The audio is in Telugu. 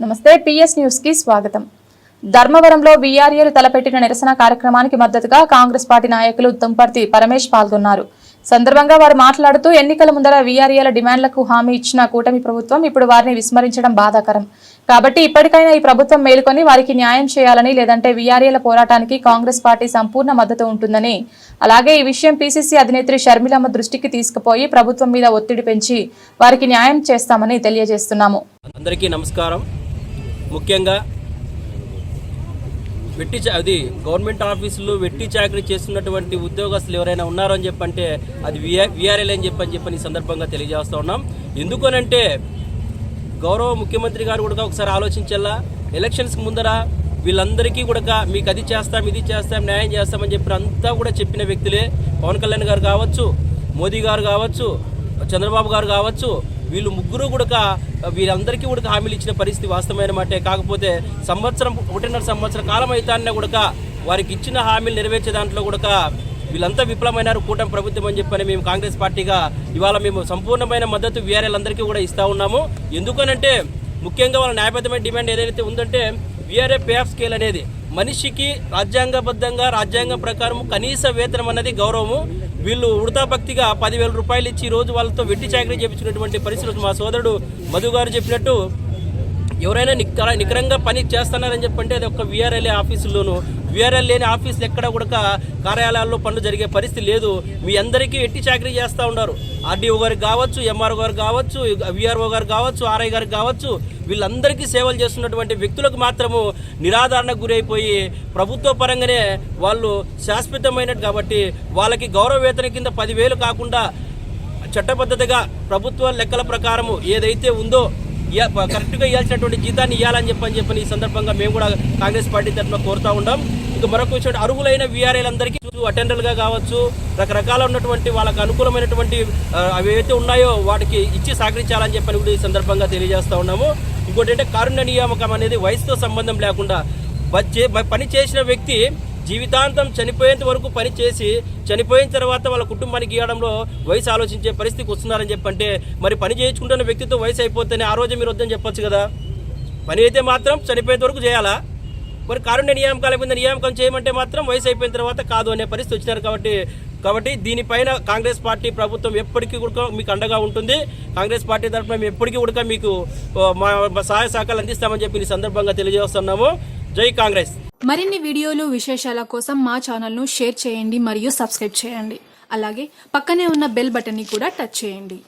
నమస్తే పిఎస్ న్యూస్కి స్వాగతం. ధర్మవరంలో వీఆర్ఏలు తలపెట్టిన నిరసన కార్యక్రమానికి మద్దతుగా కాంగ్రెస్ పార్టీ నాయకులు దుంపర్తి పరమేష్ పాల్గొన్నారు. సందర్భంగా వారు మాట్లాడుతూ ఎన్నికల ముందర వీఆర్ఏల డిమాండ్లకు హామీ ఇచ్చిన కూటమి ప్రభుత్వం ఇప్పుడు వారిని విస్మరించడం బాధాకరం. కాబట్టి ఇప్పటికైనా ఈ ప్రభుత్వం మేలుకొని వారికి న్యాయం చేయాలని లేదంటే వీఆర్ఏల పోరాటానికి కాంగ్రెస్ పార్టీ సంపూర్ణ మద్దతు ఉంటుందని అలాగే ఈ విషయం పీసీసీ అధినేత్రి షర్మిలమ్మ దృష్టికి తీసుకుపోయి ప్రభుత్వం మీద ఒత్తిడి పెంచి వారికి న్యాయం చేస్తామని తెలియజేస్తున్నాము. అందరికీ నమస్కారం. ముఖ్యంగా వెట్టి చా- అది గవర్నమెంట్ ఆఫీసులు వెట్టి చాకరీ చేస్తున్నటువంటి ఉద్యోగస్తులు ఎవరైనా ఉన్నారని చెప్పంటే అది విఆర్ఎల్ అని చెప్పని చెప్పని ఈ సందర్భంగా తెలియజేస్తూ ఉన్నాం. ఎందుకనంటే గౌరవ ముఖ్యమంత్రి గారు కూడా ఒకసారి ఆలోచించాలా ఎలక్షన్స్కి ముందర వీళ్ళందరికీ కూడా మీకు అది చేస్తాం ఇది చేస్తాం న్యాయం చేస్తామని చెప్పి అంతా కూడా చెప్పిన వ్యక్తులే పవన్ కళ్యాణ్ గారు కావచ్చు మోదీ గారు కావచ్చు చంద్రబాబు గారు కావచ్చు వీళ్ళు ముగ్గురు కూడా వీళ్ళందరికీ కూడా హామీలు ఇచ్చిన పరిస్థితి వాస్తవమైన మాటే. కాకపోతే సంవత్సరం ఒకటిన్నర సంవత్సరం కాలం అయితే కూడా వారికి ఇచ్చిన హామీలు నెరవేర్చే దాంట్లో కూడా వీళ్ళంతా విఫలమైనారు కూటమి ప్రభుత్వం అని చెప్పని మేము కాంగ్రెస్ పార్టీగా ఇవాళ మేము సంపూర్ణమైన మద్దతు వీఆర్ఎల్ అందరికీ కూడా ఇస్తా ఉన్నాము. ఎందుకనంటే ముఖ్యంగా వాళ్ళ న్యాయబద్ధమైన డిమాండ్ ఏదైతే ఉందంటే వీఆర్ఏ పే ఆఫ్ స్కేల్ అనేది మనిషికి రాజ్యాంగబద్ధంగా రాజ్యాంగం ప్రకారం కనీస వేతనం అనేది గౌరవము వీళ్ళు ఉడతా భక్తిగా పదివేల రూపాయలు ఇచ్చి రోజు వాళ్ళతో వెట్టి చాకరీ చేపించినటువంటి పరిస్థితులు మా సోదరుడు మధు గారు చెప్పినట్టు ఎవరైనా నిక్కర నికరంగా పని చేస్తున్నారని చెప్పంటే అది ఒక విఆర్ఎల్ఏ ఆఫీసుల్లోనూ విఆర్ఎల్ లేని ఆఫీసులు ఎక్కడ కూడా కార్యాలయాల్లో పనులు జరిగే పరిస్థితి లేదు. మీ అందరికీ ఎట్టి చాకరీ చేస్తూ ఉన్నారు. ఆర్డీఓ గారికి కావచ్చు ఎంఆర్ఓ గారు కావచ్చు విఆర్ఓ గారు కావచ్చు ఆర్ఐ గారికి కావచ్చు వీళ్ళందరికీ సేవలు చేస్తున్నటువంటి వ్యక్తులకు మాత్రము నిరాధారణకు గురైపోయి ప్రభుత్వ పరంగానే వాళ్ళు శాశ్వతమైనట్టు కాబట్టి వాళ్ళకి గౌరవ వేతన కింద పదివేలు కాకుండా చట్టబద్ధతగా ప్రభుత్వ లెక్కల ప్రకారము ఏదైతే ఉందో కరెక్ట్గా ఇవ్వాల్సినటువంటి జీతాన్ని ఇవ్వాలని చెప్పని చెప్పని ఈ సందర్భంగా మేము కూడా కాంగ్రెస్ పార్టీ తరఫున కోరుతా ఉన్నాం ఇంకా మరొక విషయం అర్హులైన వీఆర్ఏలందరికీ అటెండర్లుగా కావచ్చు రకరకాల ఉన్నటువంటి వాళ్ళకు అనుకూలమైనటువంటి అవి ఏవైతే ఉన్నాయో వాటికి ఇచ్చి సహకరించాలని చెప్పని కూడా ఈ సందర్భంగా తెలియజేస్తూ ఉన్నాము. ఇంకోటి అంటే కారుణ్య నియామకం అనేది వయసుతో సంబంధం లేకుండా వచ్చే- పని చేసిన వ్యక్తి జీవితాంతం చనిపోయేంత వరకు పని చేసి చనిపోయిన తర్వాత వాళ్ళ కుటుంబానికి ఇవ్వడంలో వయసు ఆలోచించే పరిస్థితికి వస్తున్నారని చెప్పంటే మరి పని చేయించుకుంటున్న వ్యక్తితో వయసు అయిపోతేనే ఆ రోజు మీరు వద్దని చెప్పొచ్చు కదా? పని అయితే మాత్రం చనిపోయేంత వరకు చేయాలా? మరి కారుణ్య నియామకాల మీద నియామకం చేయమంటే మాత్రం వయసు అయిపోయిన తర్వాత కాదు అనే పరిస్థితి వచ్చినారు కాబట్టి కాబట్టి దీనిపైన కాంగ్రెస్ పార్టీ ప్రభుత్వం ఎప్పటికీ కూడా మీకు అండగా ఉంటుంది. కాంగ్రెస్ పార్టీ తరఫున మేము ఎప్పటికీ కూడా మీకు మా మా సహాయ సహకారాలు అందిస్తామని చెప్పి ఈ సందర్భంగా తెలియజేస్తున్నాము. జై కాంగ్రెస్! మరిన్ని వీడియోలు విశేషాల కోసం మా ఛానల్ను షేర్ చేయండి మరియు సబ్స్క్రైబ్ చేయండి. అలాగే పక్కనే ఉన్న బెల్ బటన్ని కూడా టచ్ చేయండి.